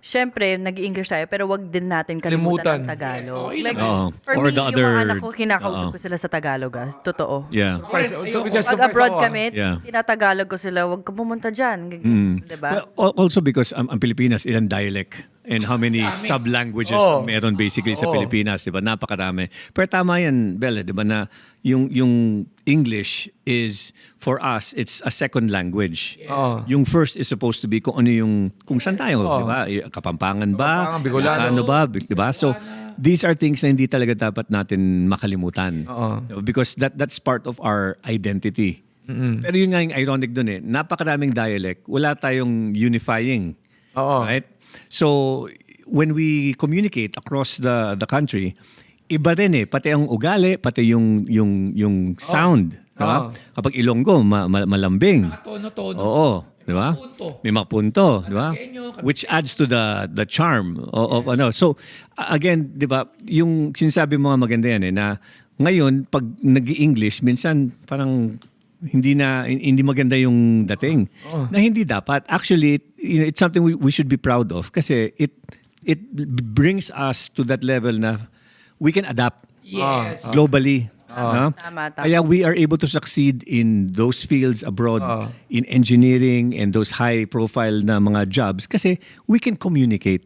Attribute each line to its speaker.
Speaker 1: syempre, nag-English tayo, pero wag din natin kalimutan
Speaker 2: Limutan.
Speaker 1: ang Tagalog.
Speaker 3: Yes, okay
Speaker 1: like.
Speaker 4: Oo.
Speaker 1: for
Speaker 4: Or
Speaker 1: me,
Speaker 4: the
Speaker 1: yung
Speaker 4: other-
Speaker 1: mga anak ko, kinakausap
Speaker 4: Oo.
Speaker 1: ko sila sa Tagalog. Ah. Totoo.
Speaker 4: Yeah.
Speaker 2: First, so,
Speaker 3: Ayoko.
Speaker 2: just to
Speaker 1: Pag abroad
Speaker 2: ako,
Speaker 1: kami,
Speaker 4: Yeah.
Speaker 1: tinatagalog ko sila, wag ka pumunta dyan.
Speaker 4: Mm.
Speaker 1: Diba?
Speaker 4: Well, al- also because um, ang Pilipinas, ilang dialect and how many sub-languages
Speaker 2: Oh.
Speaker 4: ang meron basically sa
Speaker 2: Oh.
Speaker 4: Pilipinas, di ba? Napakarami. Pero tama yan, Bella, di ba, na yung, yung English is, for us, it's a second language.
Speaker 2: Oo.
Speaker 4: Yung first is supposed to be kung ano yung, kung saan tayo,
Speaker 2: Oh.
Speaker 4: di ba? Kapampangan ba?
Speaker 2: Kapampangan, Bicolano.
Speaker 4: Ilocano ba? Di ba? So, these are things na hindi talaga dapat natin makalimutan.
Speaker 2: Oo.
Speaker 4: Because that that's part of our identity. Pero yun nga yung ironic dun eh. Napakaraming dialect. Wala tayong unifying.
Speaker 2: Oo.
Speaker 4: Right? So, when we communicate across the the country, iba rin eh. Pati ang ugali, pati yung, yung, yung sound. di ba?
Speaker 2: Oo.
Speaker 4: Kapag Ilonggo, ma- ma- malambing.
Speaker 3: Tono-tono.
Speaker 4: Oo, di ba? May mga punto, di ba? Which adds to the the charm of, of ano. So again, di ba, yung sinasabi mo nga maganda yan eh na ngayon pag nag-English minsan parang hindi na hindi maganda yung dating na hindi dapat actually it- you know, it's something we, we should be proud of kasi it it brings us to that level na we can adapt
Speaker 3: Yes.
Speaker 4: globally. no?
Speaker 1: Tama, tama.
Speaker 4: Kaya we are able to succeed in those fields abroad,
Speaker 2: Ah.
Speaker 4: in engineering and those high profile na mga jobs kasi we can communicate.